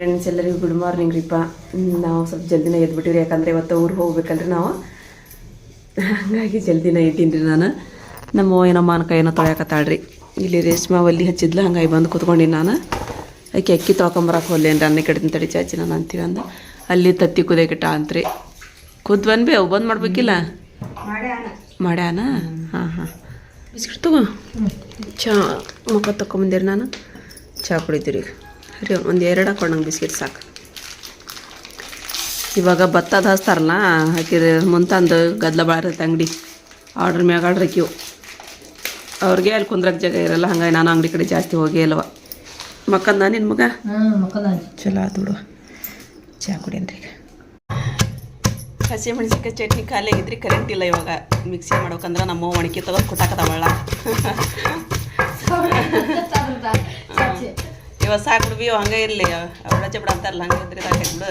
Friends ಎಲ್ಲರಿಗೂ good morning ರೀಪ. ನಾವು ಸ್ವಲ್ಪ ಜಲ್ದಿನ ಎದ್ಬಿಟ್ಟಿವ್ರಿ. ಯಾಕಂದ್ರೆ ಇವತ್ತು ಊರಿಗೆ ಹೋಗ್ಬೇಕಲ್ರಿ ನಾವು. ಹಂಗಾಗಿ ಜಲ್ದಿನ ಇದ್ದೀನಿ ರೀ ನಾನು. ನಮ್ಮ ಏನೋ ಮಾನಕ ಏನೋ ತೊಳ್ಯಾಕತ್ತಾಳ್ರಿ. ಇಲ್ಲಿ ರೇಷ್ಮೆ ಒಲ್ಲಿ ಹಚ್ಚಿದ್ಲು, ಹಂಗಾಗಿ ಬಂದು ಕೂತ್ಕೊಂಡಿನಿ ನಾನು. ಆಕೆ ಅಕ್ಕಿ ತೊಳ್ಕೊಂಬರಕ್ಕೆ ಹೋಗ್ಲೇನ್ರಿ, ಅನ್ನ ಕಡಿನ ತಡಿ ಚಾಚಿ ನಾನು ಅಂತೀವಿ ಅಂದ. ಅಲ್ಲಿ ತತ್ತಿ ಕುದಿಯಕಿಟ್ಟ ಅಂತ್ರಿ. ಕುದ್ ಬಂದ್ಬಿ ಅವು ಬಂದು ಮಾಡ್ಬೇಕಿಲ್ಲ? ಮಾಡ್ಯಾನ ಹಾಂ ಹಾಂ. ಬಿಸ್ಕಿಟ್ ತಗೋ. ಚಾ ಮುಖ ತೊಗೊಂಬಂದಿರಿ ನಾನು. ಚಾ ಕುಡಿತೀರಿ ರೀ ಒಂದು ಎರಡು ಹಾಕೊಂಡು ನಂಗೆ ಬಿಸ್ಕಿಟ್ ಸಾಕು. ಇವಾಗ ಭತ್ತದ ಹಚ್ತಾರಲ್ಲ ಹಾಕಿದ್ರೆ ಮುಂತಂದು ಗದ್ದಲ ಭಾಳ ಇರುತ್ತೆ ಅಂಗಡಿ. ಆರ್ಡ್ರ್ ಮ್ಯಾಗ ಆರ್ಡ್ರ್ ಹಾಕಿವು ಅವ್ರಿಗೆ ಅಲ್ಲಿ ಕುಂದ್ರಕ್ಕೆ ಜಾಗ ಇರಲ್ಲ ಹಂಗಾಗಿ ನಾನು ಅಂಗಡಿ ಕಡೆ ಜಾಸ್ತಿ ಹೋಗೇ ಇಲ್ಲವ. ಮಕ್ಕಂದ ನಿನ್ನ ಮಗ? ಚಲೋ ಆತು ಬಿಡು. ಚಾ ಕುಡಿಯನ್ರಿ ಈಗ. ಹಸಿ ಮೆಣಸಿನ್ಕಾಯಿ ಚಟ್ನಿ ಖಾಲಿ ಆಗಿದ್ರಿ ಕರೆಂಟ್ ಇಲ್ಲ ಇವಾಗ. ಮಿಕ್ಸಿ ಮಾಡ್ಬೇಕಂದ್ರೆ ನಮ್ಮ ಒಣಗಿ ತಗೊಂಡು ಕುಟಾಕದವಳ ಇವಾಗ ಸಾಕು ಬಿಡು ಇವ್ ಹಂಗೆ ಇರಲಿ. ಅವಳ ಬಿಡ ಅಂತಾರಲ್ಲ ಹಂಗೆ ಇದ್ರೆ ಬಿಡು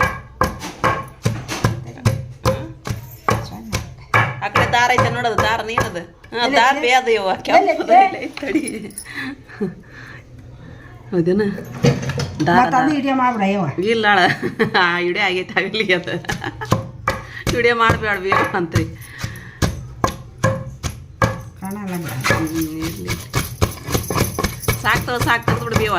ಆ ಕಡೆ ದಾರ ಐತೆ ನೋಡೋದು ದಾರ ನೀನದು. ಹಾಂ ದಾರ ಬೇ ಅದು ಇವ ತಡಿ ಹೌದೇನ? ದಾರ ಅದು ಇಡಿಯ ಮಾಡ್ಬಿಡ ಯವ್ವ ಇಲ್ಲ ಆ ವಿಡಿಯೋ ಆಗೈತೆ ಆಗಲಿ ಅದು. ವಿಡಿಯೋ ಮಾಡಬೇಡ್ವಿ ಅಂತ್ರಿ. ಸಾಕ್ತದ ಬಿಡ. ಇರಲಿ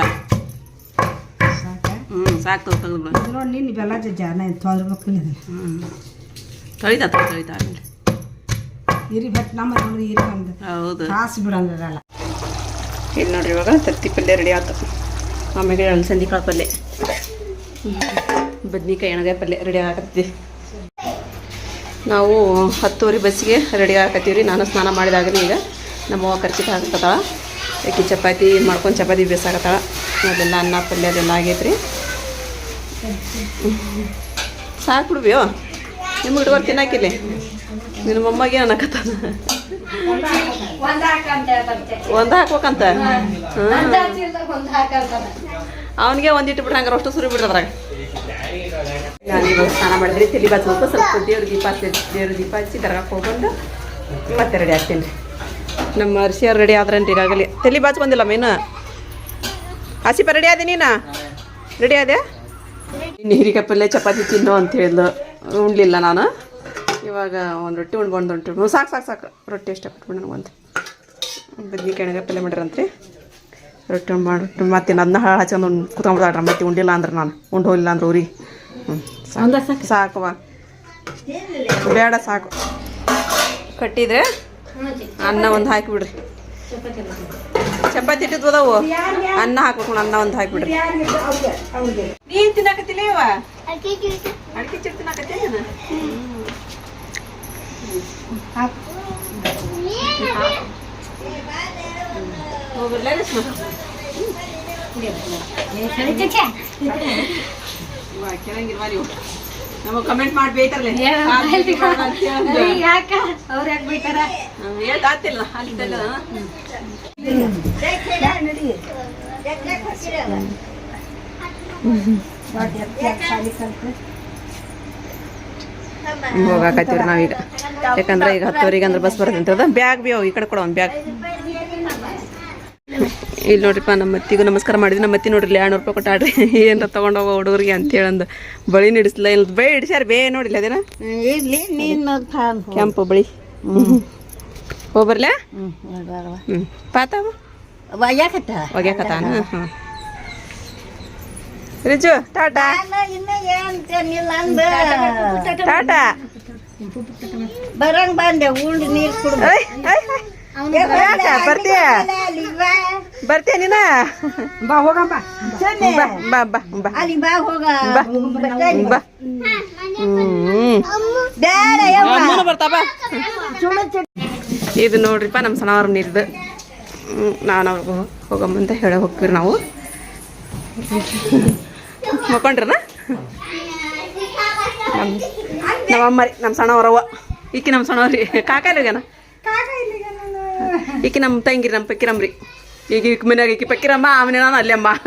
ಸಾಕ್ತವ ಸಾಕು ತೆಗ್ದು ಸಾಕ ಹ್ಞೂ ಬಿಡು ನೋಡಿ ನಿನ್ನ ಬೆಲ್ಲ ಜನ ತೊಳ್ಬೇಕು ಹ್ಞೂ ತೊಳಿತಾ ತೊಳಿತಾ ಆಮೇಲೆ ಇರಿ. ಬಟ್ ನಮ್ಮ ನೋಡಿ ಇರಿ ಒಂದು ಹೌದು. ಕಾಸು ಬಿಡಂಗಿರಲ್ಲ ಇಲ್ಲಿ ನೋಡ್ರಿ ಇವಾಗ ತತ್ತಿ ಪಲ್ಯ ರೆಡಿ ಆಯ್ತು ಆಮೇಲೆ ಅಲಸಂದಿ ಕಾಳು ಪಲ್ಯ. ಬದ್ನಿಕಾಯಿ ಎಣಗಾಯಿ ಪಲ್ಯ ರೆಡಿ ಆಗತ್ತಿ. ನಾವು ಹತ್ತುವರೆ ಬಸ್ಸಿಗೆ ರೆಡಿ ಆಗತ್ತೀವಿ ರೀ ನಾನು ಸ್ನಾನ ಮಾಡಿದಾಗ ಈಗ ನಮ್ಮ ಅವ್ವ ಖರ್ಚಿತ ಹಾಕತ್ತಾಳ ಆಕಿ ಚಪಾತಿ ಮಾಡ್ಕೊಂಡು ಚಪಾತಿ ಬೇಸಾಕತ್ತಾಳ. ಅದೆಲ್ಲ ಅನ್ನ ಪಲ್ಯ ಅದೆಲ್ಲ ಆಗೈತೆ ರೀ ಸಾಕು ಬಿಡ್ಬಿಯೋ? ನಿಮ್ಮ ಹುಡುಗರು ತಿನ್ನಾಕಿಲ್ಲ? ನಿನ್ನ ಮೊಮ್ಮಗೆ ಅನ್ನಕತ್ತ ಒಂದು ಹಾಕ್ಬೇಕಂತ? ಅವನಿಗೆ ಒಂದಿಟ್ಟು ಬಿಡ್ರಿ ಹಂಗಾರ ಅಷ್ಟು ಸುರಿ ಬಿಡ್ರಿ ಅದ್ರಾಗ. ನಾನು ಸ್ನಾನ ಮಾಡಿದ್ರಿ, ತಲೆ ಬಾಚ್ಬೇಕು ಸ್ವಲ್ಪ ದೇವ್ರ ದೀಪ ಹಚ್ಚಿ, ದೇವ್ರ ದೀಪ ಹಚ್ಚಿ ದರ್ಗಕ್ಕೆ ಹೋಗ್ಬಂದು ಮತ್ತೆ ರೆಡಿ ಆಗ್ತೀನಿ. ರೀ ನಮ್ಮ ಅರ್ಶಿಯವ್ರು ರೆಡಿ ಆದ್ರಂತ ಈಗಾಗಲೇ. ತಲೆ ಬಂದಿಲ್ಲ ಮೇನು? ಹಸಿಪ ರೆಡಿ ಆದಿ ನೀನು? ರೆಡಿ ಆದೆ ಇನ್ನು ಹೀರಿಕಾಯಿ ಪಲ್ಯ ಚಪಾತಿ ತಿನ್ನು ಅಂತ ಹೇಳಿದ್ಲು. ಉಣ್ಲಿಲ್ಲ ನಾನು. ಇವಾಗ ಒಂದು ರೊಟ್ಟಿ ಉಣ್ಬಂದು ಉಂಟು ಸಾಕು ಸಾಕು ಸಾಕು. ರೊಟ್ಟಿ ಇಷ್ಟಪಟ್ಟು ನನಗೊಂದು ಬದ್ನಿ ಎಣ್ಣೆಗಾಯಿ ಪಲ್ಯ ರೀ ರೊಟ್ಟಿ ಮಾಡಿ ಮತ್ತೆ ಅದನ್ನ ಹಚ್ಕೊಂಡು ಉಂಡು ಕುತ್ಕೊಂಡ್ಬಿಡ್ತಾಳ್ರ ಮತ್ತೆ ಉಂಡಿಲ್ಲ ಅಂದ್ರೆ ನಾನು. ಉಂಡು ಹೋಗಿಲ್ಲ ಅಂದ್ರೆ ಊರಿಗೆ. ಹ್ಞೂ ಸಾಕು. ಸಾಕವ್ವ ಬೇಡ ಸಾಕು. ಕಟ್ಟಿದ್ರೆ ಅನ್ನ ಒಂದು ಹಾಕಿಬಿಡ್ರಿ ಚಪಾತಿ ಇಟ್ಟಿದ್ವು ಅದಾವು ಅನ್ನ ಹಾಕ್ಬೇಕು ಅನ್ನ ಒಂದು ಹಾಕಿಬಿಡ್ರಿ ನೀನ್ ತಿನ್ನಕತ್ತಿಲ್ಲ ಇವ ಅಡಿಕೆ ಚಿಟ್ಟು ತಿನ್ನಕತ್ತೇನ ಹೋಗ್ಬರ್ಲ ನಮಗೆ ಕಮೆಂಟ್ ಮಾಡಿ ಬೇಯ್ತಾರಲ್ಲ ಯಾಕ? ಅವ್ರು ಯಾಕೆ ಬೈತಾರ ಹೇಳ್ತಾತಿಲ್ಲ ಅಲ್ಲಿ ತಲ್ಲ ಹೋಗಾಕತ್ತೀವ್ರಿ ನಾವೀಗ. ಯಾಕಂದ್ರೆ ಈಗ ಹತ್ತುವರೆಗೆ ಅಂದ್ರೆ ಬಸ್ ಬರ್ತಂತ ಬ್ಯಾಗ್ ಬಿ ಅವು ಈ ಕಡೆ ಕೊಡೋ ಒಂದು ಬ್ಯಾಗ್. ಇಲ್ಲಿ ನೋಡ್ರಿಪ್ಪ ನಮ್ಮ ಮತ್ತಿಗೂ ನಮಸ್ಕಾರ ಮಾಡಿದ್ವಿ. ನಮ್ಮ ಮತ್ತಿ ನೋಡ್ರಿ ಎರಡ್ನೂರು ರೂಪಾಯಿ ಕೊಟ್ಟಾಡ್ರಿ ಏನಾರ ತೊಗೊಂಡೋಗೋ ಹುಡುಗರಿಗೆ ಅಂತ ಹೇಳಂದು ಬಳಿ ನಿಡಿಸ್ಲ ಇಲ್ಲ ಬೇ ಹಿಡಿಸ್ಯಾರ ಬೇ ನೋಡಿಲ್ಲ ಅದೇನ? ಕೆಂಪು ಬಳಿ. ಹೋಗ್ಬರ್ಲ ಹ್ಞೂ ಪಾತ ಯಾಕತ್ತ ಒಗ್ಯಾಕತಾನ ಹಾಂ ರಿಜು ಟಾಟಾ. ಟಾಟಾ. ಬರಂಗ್ ಬಂದೆ ಉಂಡು ನೀರು ಕುಡ್ದು. ಬರ್ತೀಯ? ಬರ್ತೀಯ ನೀನ ಬಾ ಹೋಗಮ್ಮ. ಬಾ. ಬಾ ಬಾ ಬಾ ಅಲ್ಲಿ ಬಾ ಹೋಗ. ಬಾ. ಬಾ. ಹ್ಮ್. ಇದು ನೋಡ್ರಿಪ್ಪ ನಮ್ಮ ಸಣ್ಣವ್ರ ನೀರ್ದು. ನಾನು ಅವ್ರಿಗೆ ಹೋಗಮ್ಮಂತ ಹೇಳ ಹೋಗ್ತೀವಿ ನಾವು. ಮಕ್ಕೊಂಡ್ರನ? ನಮ್ಮ ನಮ್ಮ ಅಮ್ಮರಿ ನಮ್ಮ ಸಣ್ಣವ್ರವ್ವ ಈಕಿ ನಮ್ಮ ಸಣ್ಣವ್ರಿ ಕಾಕ ಹೋಗ್ಯಾನ ಈಕಿ ನಮ್ಮ ತಂಗಿರಿ ನಮ್ಮ ಪಕ್ಕಿರಮ್ರಿ ಈಗ ಈಕ ಮನ್ಯಾಗ ಈಕಿ ಪಕ್ಕಿರಮ್ಮ ಆಮೇಲೆ ನಾನು ಅಲ್ಲಿ ಅಮ್ಮ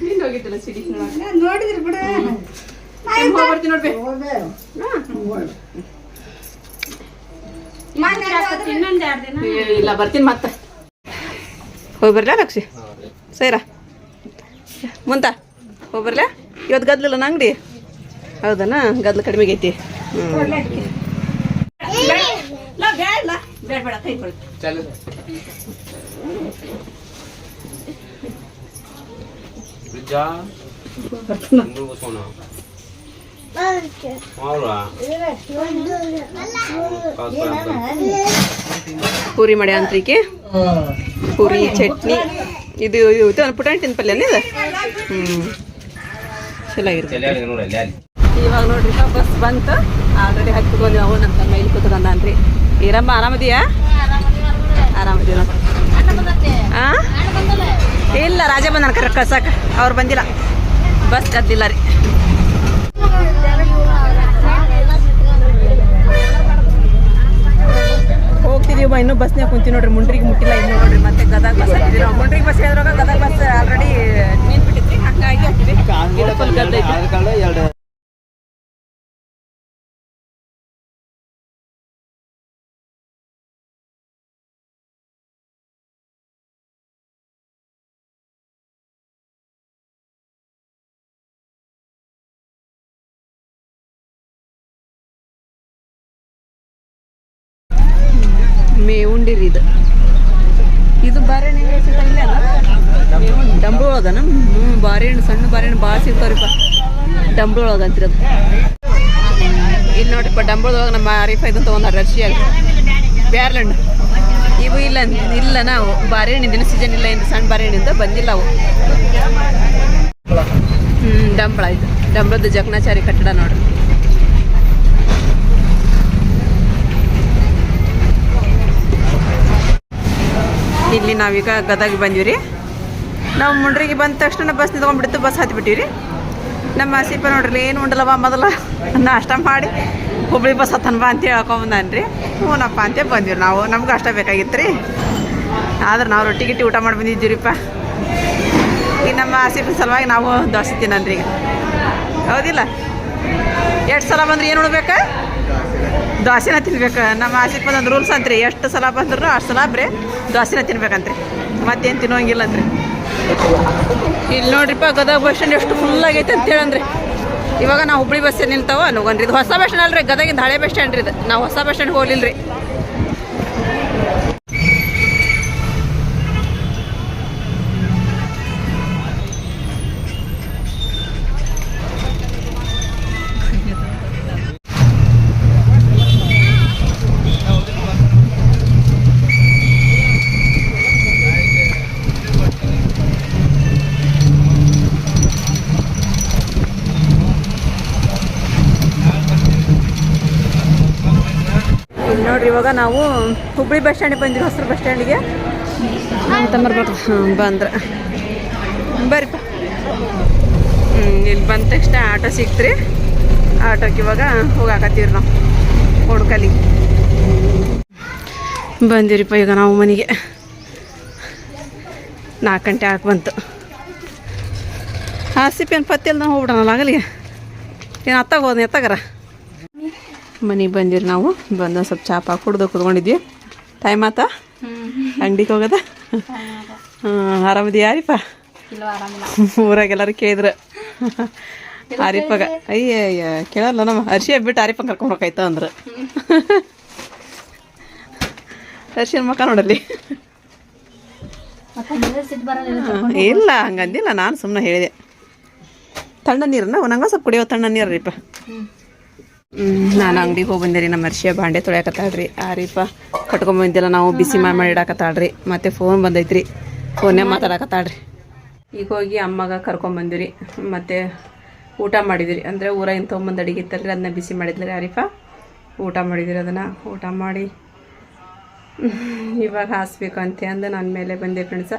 ನೀನು ಹೋಗಿದ್ದಲ್ಲ ಸಿಡಿ. ನೋಡಿದ್ರಿ ಬಿಡ ಬರ್ತೀನಿ ನೋಡ್ಬೇ. ಇಲ್ಲ ಬರ್ತೀನಿ ಮತ್ತೆ. ಹೋಗಿ ಬರ್ಲಾ ಲಕ್ಷಿ? ಸೈರಾ? ಮುಂತ? ಹೋಗಿ ಬರ್ಲಾ? ಇವತ್ತು ಗದ್ಲಿಲ್ಲ ಹೌದನಾ ಅಂಗಡಿ? ಹೌದನ? ಐತಿ ಕಡಿಮೆ ಬೇಡ ಕೈ ಚಲೋ. ಬಿಜಾ ಪೂರಿ ಮಾಡಿ ಅಂತ್ರಿಕೆ ಪೂರಿ ಚಟ್ನಿ. ಇದು ಇದು ಪುಟಾಣಿ ತಿಂದ ಪಲ್ಯ ಅಲ್ಲ ಹ್ಞೂ ಚೆನ್ನಾಗಿರುತ್ತೆ ಇವಾಗ ನೋಡ್ರಿ ಬಸ್ ಬಂತು. ಆಲ್ರೆಡಿ ಹತ್ತಿ ಬಂದು ನಮ್ಮ ತಮ್ಮ ಇಲ್ಲಿ ಕೂತ್ಕೊಂಡ ಅನ್ರಿ ಈರಮ್ಮ ಆರಾಮದಿಯಾ? ಆರಾಮದಿ ಇಲ್ಲ ರಾಜ ಬಂದನ ಕರೆ ಕಳ್ಸಕ್ಕೆ ಅವ್ರು ಬಂದಿಲ್ಲ. ಬಸ್ ಕದ್ದಿಲ್ಲ ರೀ. ಹೋಗ್ತಿದೀವಿ ಇನ್ನೂ ಬಸ್ನಾಗ ಕುಂತೀವಿ ನೋಡ್ರಿ. ಮುಂಡ್ರಿಗೆ ಮುಟ್ಟಿಲ್ಲ ಇನ್ನು ನೋಡ್ರಿ ಮತ್ತೆ ಗದಗ ಬಸ್ ಹಾಕಿದ್ರಿ ನಾವು. ಮುಂಡ್ರಿಗೆ ಬಸ್ ಹೇಳಿದ್ರಾಗ ಗದಗ ಬಸ್ ಆಲ್ರೆಡಿ ನಿಂತ್ಬಿಟ್ಟಿದ್ರಿ ಹಂಗಾಗಿ ಹಾಕಿದ್ವಿ. ಇದು ಫುಲ್ ಗದ್ದ ಐತಿ ಮೇವುಂಡಿರಿ ಇದು. ಸಿಗ್ತಾವ ಇಲ್ಲೇ ಅಲ್ಲ? ಹಣ್ಣು ಒಳಗನ ಹ್ಞೂ ಬಾರೆಹಣ್ಣು, ಸಣ್ಣ ಬಾರೆಹಣ್ಣು ಭಾಳ ಸಿಗ್ತಾವ್ರಿಪ್ಪ. ಡಂಬ್ಳು ಒಳಗೆ ಅಂತೀರಿ ಅದು ಇಲ್ಲಿ ನೋಡ್ರಿಪ್ಪ ಡಂಬ್ಳದೊಳಗೆ ನಮ್ಮ ಆರಿಫ ಇದು ತೊಗೊಂಡಾರ ರಷ್ಯಾಗ ಬ್ಯಾರ್ಲಣ್ಣು ಇವು ಇಲ್ಲ ಇಲ್ಲ ನಾವು. ಬಾರೆಹಣ್ಣಿನ ದಿನ ಸೀಸನ್ ಇಲ್ಲ ಇಂದ ಸಣ್ಣ ಬಾರೆಹಣ್ಣಿಂದ ಬಂದಿಲ್ಲ ಅವು. ಹ್ಞೂ ಡಂಬ್ಳ ಇದು. ಡಂಬಳದ ಜಕಣಾಚಾರಿ ಕಟ್ಟಡ ನೋಡ್ರಿ. ಇಲ್ಲಿ ನಾವೀಗ ಗದಗ ಬಂದೀವಿ ರೀ ನಾವು ಮುಂಡ್ರಿಗೆ ಬಂದ ತಕ್ಷಣ ಬಸ್ ನಿಂತ್ಕೊಂಡ್ಬಿಡ್ತು, ಬಸ್ ಹತ್ಬಿಟ್ಟಿವಿ ರೀ ನಮ್ಮ ಆಸಿಪ ನೋಡ್ರಿ, ಏನು ಉಂಡಲ್ಲವ ಮೊದಲ? ನಾಷ್ಟ ಮಾಡಿ, ಹುಬ್ಳಿ ಬಸ್ ಹತ್ತನಪ್ಪ ಅಂತ ಹೇಳ್ಕೊಂಬಂದಾನ ರೀ ಹ್ಞೂನಪ್ಪ ಅಂತೇಳಿ ಬಂದ್ವಿ ನಾವು, ನಮ್ಗೆ ಅಷ್ಟ ಬೇಕಾಗಿತ್ತು ರೀ ಆದ್ರೆ ನಾವು ರೊಟ್ಟಿ ಗಿಟ್ಟಿ ಊಟ ಮಾಡಿ ಬಂದಿದ್ದೀವ್ರಿಪ್ಪ ಈಗ ನಮ್ಮ ಆಸಿಫಿನ ಸಲುವಾಗಿ ನಾವು ದೋಸೆ ತಿನ್ನನ್ರಿ ಹೌದಿಲ್ಲ? ಎಷ್ಟು ಸಲ ಬಂದ್ರೆ ಏನು ಉಣ್ಬೇಕು? ದೋಸೆನ ತಿನ್ಬೇಕು. ನಮ್ಮ ಆಸೆ ಒಂದು ರೂಲ್ಸ್ ರೀ ಎಷ್ಟು ಸಲ ಬಂದ್ರು ಅಷ್ಟು ಸಲ ಬರೀ ದೋಸೆನ ತಿನ್ಬೇಕಂತ್ರಿ. ಮತ್ತೇನು ತಿನ್ನೋಂಗಿಲ್ಲ ಅಂತ್ರಿ ಇಲ್ಲಿ ನೋಡ್ರಿಪ್ಪ, ಗದಗ ಬಸ್ ಸ್ಟ್ಯಾಂಡ್ ಎಷ್ಟು ಫುಲ್ ಆಗೈತೆ ಅಂತ ಹೇಳಂದ್ರಿ. ಇವಾಗ ನಾವು ಹುಬ್ಳಿ ಬಸ್ ನಿಲ್ತಾವ ನೋಗನ್ರಿ ಇದು ಹೊಸ ಬಸ್ ಸ್ಟ್ಯಾಂಡ್ ಅಲ್ರಿ, ಗದಗಿಂದ ಹಳೆ ಬಸ್ ಸ್ಟ್ಯಾಂಡ್ ರೀ ಇದು. ನಾವು ಹೊಸ ಬಸ್ ಸ್ಟ್ಯಾಂಡ್ ಹೋಗ್ಲಿಲ್ಲ ಇಲ್ಲಿ ಇವಾಗ ನಾವು ಹುಬ್ಬಳ್ಳಿ ಬಸ್ ಸ್ಟ್ಯಾಂಡಿಗೆ ಬಂದಿರೋ ಹೊಸರು ಬಸ್ ಸ್ಟ್ಯಾಂಡಿಗೆ. ಅಂತ ಹಾಂ ಬಂದ್ರೆ. ಬರ್ರಿ. ಹ್ಞೂ ಇಲ್ಲಿ ಬಂದ ತಕ್ಷಣ ಆಟೋ ಸಿಕ್ತ್ರಿ. ಆಟೋಕ್ಕೆ ಇವಾಗ ಹೋಗಾಕತ್ತೀವ್ರಿ ನಾವು. ಹುಡ್ಕಲಿ. ಬಂದಿರಿಪ್ಪ ಈಗ ನಾವು ಮನೆಗೆ. ನಾಲ್ಕು ಗಂಟೆ ಹಾಕಿ ಬಂತು. ಹಾಸಿಪ್ಪ ಏನು ಪತ್ತಿಲ್ಲ ನಾವು ಹೋಗ್ಬಿಡೋಣ ಆಗಲಿಗೆ. ಏನು ಅತ್ತಾಗ ಹೋದ್ನಿ ಎತ್ತಾಗಾರ ಮನೆಗೆ ಬಂದಿರಿ ನಾವು. ಬಂದು ಸ್ವಲ್ಪ ಚಾಪ ಕುಡ್ದು ಕುತ್ಕೊಂಡಿದ್ವಿ. ಟೈಮ್ ಆತ ಅಂಗಡಿಗೆ ಹೋಗದ? ಹಾಂ ಆರಾಮದಿ ಯಾರಿಪ್ಪ ಊರಾಗ ಎಲ್ಲರೂ ಕೇಳಿದ್ರು. ಆರಿಫಾಗ ಅಯ್ಯ ಕೇಳಲ್ಲ ನಮ್ಮ ಹರ್ಷಿ ಬಿಟ್ಟು ಆರಿಫ ಕರ್ಕೊಂಡು ಹೋಗಾಯ್ತ ಅಂದ್ರೆ. ಹರ್ಷಿನ ಮಕ್ಕ ನೋಡಲ್ಲಿ. ಇಲ್ಲ ಹಂಗಂದಿಲ್ಲ ನಾನು ಸುಮ್ಮನೆ ಹೇಳಿದೆ. ತಣ್ಣ ನೀರನ್ನ ನಂಗೆ ಸ್ವಲ್ಪ ಕುಡಿಯೋ ತಣ್ಣ ನೀರು ರೀಪ ನಾನು ಅಂಗಡಿಗೆ ಹೋಗಿ ಬಂದೆ ರೀ, ನಮ್ಮ ಅರ್ಷಿಯ ಬಾಂಡೆ ತೊಳ್ಯಾಕತ್ತಾಳ್ರಿ. ಆರೀಪ ಕಟ್ಕೊಂಬಂದಿಲ್ಲ ನಾವು ಬಿಸಿ ಮಾಡಿ ಮಾಡಿ ಇಡಾಕತ್ತಾಳ್ರಿ ಮತ್ತೆ ಫೋನ್ ಬಂದೈತ್ರಿ. ಫೋನೇ ಮಾತಾಡಕತ್ತಾಳ್ರಿ. ಈಗ ಹೋಗಿ ಅಮ್ಮಗ ಕರ್ಕೊಂಬಂದಿರಿ ಮತ್ತು ಊಟ ಮಾಡಿದಿರಿ. ಅಂದರೆ ಊರಾಗಿನ ತೊಗೊಂಬಂದು ಅಡಿಗೆ ಇತ್ತಲ್ರಿ ಅದನ್ನ ಬಿಸಿ ಮಾಡಿದ್ರಿ ಆರಿಫಾ ಊಟ ಮಾಡಿದಿರಿ ಅದನ್ನು. ಊಟ ಮಾಡಿ, ಇವಾಗ ಹಾಸ್ಬೇಕು ಅಂತ ಅಂದು ನನ್ನ ಮೇಲೆ ಬಂದೆ ಫ್ರೆಂಡ್ಸ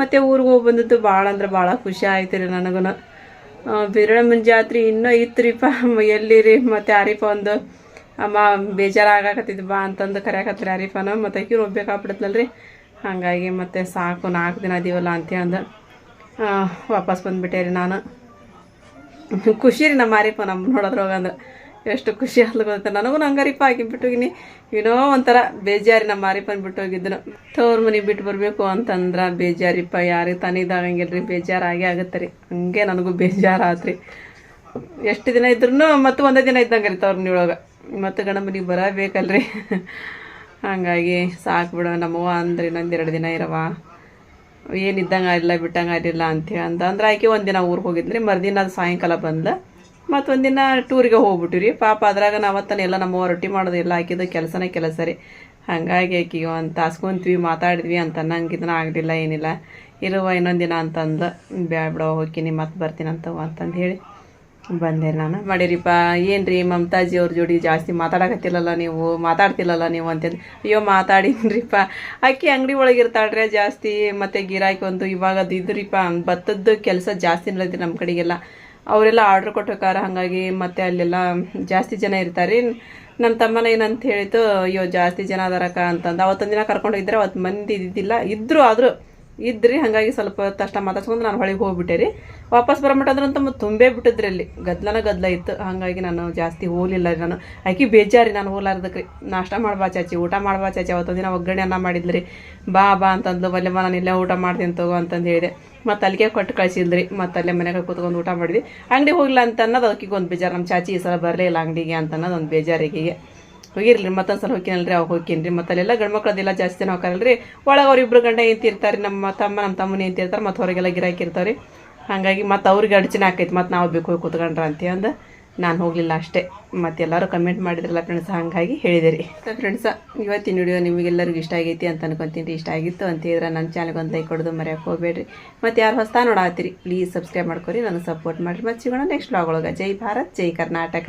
ಮತ್ತು ಊರಿಗೆ ಹೋಗಿ ಬಂದದ್ದು ಭಾಳ ಅಂದ್ರೆ ಭಾಳ ಖುಷಿ ಆಯ್ತು ರೀ ನನಗೂ ಬಿರಳಮ್ಮನ ಜಾತ್ರೆ ಇನ್ನೂ ಇತ್ರಿಪ್ಪ ಎಲ್ಲಿರಿ? ಮತ್ತು ಆರಿಫ ಒಂದು, ಅಮ್ಮ ಬೇಜಾರಾಗಕತ್ತಿದ್ ಬಾ ಅಂತಂದು ಕರೆಯಕತ್ರಿ ಆರಿಫನ. ಮತ್ತು ಹೋಗ್ಬೇಕಾಗ್ಬಿಡತ್ತಲ್ಲ ರೀ ಹಾಗಾಗಿ ಮತ್ತೆ ಸಾಕು, ನಾಲ್ಕು ದಿನ ಅದೀವಲ್ಲ ಅಂತೇಳಂದು. ವಾಪಸ್ ಬಂದುಬಿಟ್ಟೆ ರೀ ನಾನು. ಖುಷಿ ರೀ ನಮ್ಮ ಆರಿಫ ನಮ್ಮ ನೋಡೋದ್ರೊಳಗೆ ಅಂದ್ರೆ ಎಷ್ಟು ಖುಷಿ ಆಗ್ಲಿ ಗೊತ್ತ ನನಗೂ ನಂಗರಿಪ್ಪ ಆಗಿ ಬಿಟ್ಟೋಗಿನಿ. ಏನೋ ಒಂಥರ ಬೇಜಾರಿ ನಮ್ಮ ಮಾರಿಪ್ಪನ್ ಬಿಟ್ಟು ಹೋಗಿದ್ದನು ತವ್ರ ಮನೆಗೆ ಬಿಟ್ಟು ಬರಬೇಕು ಅಂತಂದ್ರೆ ಬೇಜಾರಿಪ್ಪ. ಯಾರಿಗೆ ತಾನಿದಾಗಂಗಿಲ್ರಿ ಬೇಜಾರು ಬೇಜಾರಾಗೇ ಆಗುತ್ತೆ ರೀ. ಹಂಗೆ ನನಗೂ ಬೇಜಾರಾತ್ರಿ. ಎಷ್ಟು ದಿನ ಇದ್ರೂ ಮತ್ತು ಒಂದೇ ದಿನ ಇದ್ದಂಗೆ ರೀ ತವ್ರ ಮನೆಯೊಳಗೆ ಮತ್ತು ಗಂಡ ಮನೆಗೆ ಬರಬೇಕಲ್ರಿ. ಹಾಗಾಗಿ ಸಾಕು ಬಿಡ ನಮ್ಮವ್ವ ಅಂದ್ರೆ ಇನ್ನೊಂದು ಎರಡು ದಿನ ಇರವ ಏನಿದ್ದಂಗೆ ಆಗಿಲ್ಲ, ಬಿಟ್ಟಂಗೆ ಆಗಿಲ್ಲ ಅಂತೇಳಿ ಅಂತಂದ್ರೆ ಆಕೆ ಒಂದಿನ ಊರಿಗೆ ಹೋಗಿದ್ರಿ. ಮರುದಿನ ಅದು ಸಾಯಂಕಾಲ ಬಂದ ಮತ್ತು ಒಂದಿನ ಟೂರಿಗೆ ಹೋಗ್ಬಿಟ್ಟಿವಿ ರೀ ಪಾಪ ಅದ್ರಾಗ ನಾವತ್ತನ ಎಲ್ಲ ನಮ್ಮ ರೊಟ್ಟಿ ಮಾಡೋದು ಎಲ್ಲ ಹಾಕಿದ್ದು ಕೆಲಸನೇ ಕೆಲಸ ರೀ. ಹಾಗಾಗಿ ಆಕಿಗೆ ಒಂದು ತಾಸ್ಕೊಂತೀವಿ, ಮಾತಾಡಿದ್ವಿ ಅಂತ ಅನ್ನಂಗಿದ್ನ ಆಗಲಿಲ್ಲ, ಏನಿಲ್ಲ. ಇರುವ ಇನ್ನೊಂದಿನ ದಿನ ಅಂತಂದು ಬ್ಯಾ ಬಿಡೋ ಮತ್ತೆ ಬರ್ತೀನಿ ಅಂತ ಅಂತಂದು ಹೇಳಿ ಬಂದೆ ನಾನು. ಮಾಡಿರಿಪ್ಪ ಏನು ರೀ ಮಮತಾಜಿ ಅವ್ರ ಜೋಡಿ ಜಾಸ್ತಿ ಮಾತಾಡಕತ್ತಿಲ್ಲಲ್ಲ ನೀವು? ಮಾತಾಡ್ತಿಲ್ಲಲ್ಲ ನೀವು ಅಂತಂದು, ಅಯ್ಯೋ ಮಾತಾಡಿನ್ರಿಪ್ಪ ಅಕ್ಕಿ ಅಂಗಡಿ ಒಳಗೆ ಇರ್ತಾಳ್ರೆ ಜಾಸ್ತಿ, ಮತ್ತು ಗಿರಾಕಿ ಒಂದು ಇವಾಗ ಅದು ಇದ್ರಿಪ್ಪ ಭತ್ತದ್ದು ಕೆಲಸ ಜಾಸ್ತಿ ನಡೆದ್ರಿ ನಮ್ಮ ಕಡೆಗೆಲ್ಲ. ಅವರೆಲ್ಲ ಆರ್ಡ್ರ್ ಕೊಟ್ಟೋಕಾರ ಹಾಗಾಗಿ ಮತ್ತೆ ಅಲ್ಲೆಲ್ಲ ಜಾಸ್ತಿ ಜನ ಇರ್ತಾರೆ. ನಮ್ಮ ತಮ್ಮನ ಏನಂತ ಹೇಳಿತು ಅಯ್ಯೋ ಜಾಸ್ತಿ ಜನ ಅದಾರಕ್ಕ ಅಂತಂದು. ಅವತ್ತೊಂದು ದಿನ ಕರ್ಕೊಂಡು ಹೋಗಿದ್ರೆ ಅವತ್ತು ಮಂದಿ ಇದ್ದಿದ್ದಿಲ್ಲ. ಇದ್ದರೂ ಆದರೂ ಇದ್ರಿ, ಹಾಗಾಗಿ ಸ್ವಲ್ಪ ತಷ್ಟ ಮಾತಾಡ್ಸ್ಕೊಂಡು ನಾನು ಹೊಳಿಗೆ ಹೋಗ್ಬಿಟ್ಟೆ ರೀ. ವಾಪಸ್ ಬರಮಟ್ಟಂದ್ರಂತ ಮತ್ತೆ ತುಂಬೇ ಬಿಟ್ಟಿದ್ರಿ ಅಲ್ಲಿ. ಗದ್ಲನ ಗದ್ಲ ಇತ್ತು, ಹಾಗಾಗಿ ನಾನು ಜಾಸ್ತಿ ಹೋಗಲಿಲ್ಲ ರೀ ನಾನು. ಆಕಿ ಬೇಜಾರಿ ನಾನು ಹೋಗ್ಲಾರ್ದಕ್ಕೆ ನಾಷ್ಟ ಮಾಡ್ಬಾ ಚಾಚಿ, ಊಟ ಮಾಡ್ಬಾ ಚಾಚಿ ಅವತ್ತೊಂದು ದಿನ ಒಗ್ಗರಣೆ ಅನ್ನ ಮಾಡಿದ್ರಿ ಬಾ ಬಾ ಅಂತಂದು ಬಲ್ಲೆ ನಾನು ಇಲ್ಲೇ ಊಟ ಮಾಡ್ತೀನಿ ತಗೋ ಅಂತಂದು ಹೇಳಿದೆ. ಮತ್ತು ಅಲ್ಲಿಗೆ ಕೊಟ್ಟು ಕಳಿಸಿದ್ರಿ. ಮತ್ತು ಅಲ್ಲೇ ಮನೆಗೆ ಕೂತ್ಕೊಂಡು ಊಟ ಮಾಡಿದ್ವಿ. ಅಂಗಡಿ ಹೋಗಿಲ್ಲ ಅಂತ ಅನ್ನೋದು ಅದಕ್ಕಿಗೆ ಒಂದು ಬೇಜಾರು. ನಮ್ಮ ಚಾಚಿ ಈ ಸಲ ಬರಲೇ ಇಲ್ಲ ಅಂಗಡಿಗೆ ಅಂತ ಅನ್ನೋದು ಒಂದು ಬೇಜಾರಿಗೆಗೆ ಹೋಗಿರ್ಲಿ ಮತ್ತೊಂದು ಸಲ ಹೋಗ್ತೀನಲ್ರಿ, ಅವಾಗ ಹೋಗ್ತೀನಿ. ರೀ ಮತ್ತೆ ಅಲ್ಲೆಲ್ಲ ಗಂಡು ಮಕ್ಕಳದೆಲ್ಲ ಜಾಸ್ತಿ ಜನ ಹೋಗ್ತಾರಲ್ರಿ. ಒಳಗೆ ಅವ್ರಿಬ್ರು ಗಂಡ ಏಂತಿರ್ತಾರೆ ನಮ್ಮ ತಮ್ಮ ನಮ್ಮ ತಮ್ಮನ ಏಂತಿರ್ತಾರೆ ಮತ್ತು ಹೊರಗೆಲ್ಲ ಗಿರಾಕಿ ಇರ್ತಾವ್ರಿ. ಹಾಗಾಗಿ ಮತ್ತು ಅವ್ರಿಗೆ ಅಡಚಣೆ ಆಕೈತಿ ಮತ್ತು ನಾವು ಬೇಕು ಹೋಗಿ ಕೂತ್ಕೊಂಡ್ರ ಅಂತ ಅಂದು ನಾನು ಹೋಗಲಿಲ್ಲ ಅಷ್ಟೇ. ಮತ್ತು ಎಲ್ಲರೂ ಕಮೆಂಟ್ ಮಾಡಿದ್ರಲ್ಲ ಫ್ರೆಂಡ್ಸ್ ಹಾಗಾಗಿ ಹೇಳಿದೆ ರೀ. ಫ್ರೆಂಡ್ಸ ಇವತ್ತಿನ ವಿಡಿಯೋ ನಿಮಗೆಲ್ಲರಿಗೂ ಇಷ್ಟ ಆಗೈತಿ ಅಂತ ಅನ್ಕೊಂತೀನಿ ರೀ. ಇಷ್ಟ ಆಗಿತ್ತು ಅಂತ ಹೇಳಿದ್ರೆ ನನ್ನ ಚಾನಲ್ಗೆ ಒಂದು ಲೈಕ್ ಕೊಡೋದು ಮರೆಯೋಕೆ ಹೋಗ್ಬೇಡ್ರಿ. ಮತ್ತು ಯಾರು ಹೊಸ್ತಾ ನೋಡಾತ್ತೀರಿ ಪ್ಲೀಸ್ ಸಬ್ಸ್ಕ್ರೈಬ್ ಮಾಡ್ಕೊರಿ, ನನಗೆ ಸಪೋರ್ಟ್ ಮಾಡಿರಿ. ಮತ್ತು ಸಿಗೋಣ ನೆಕ್ಸ್ಟ್ ಬ್ಲಾಗ್ ಜೈ ಭಾರತ್, ಜೈ ಕರ್ನಾಟಕ.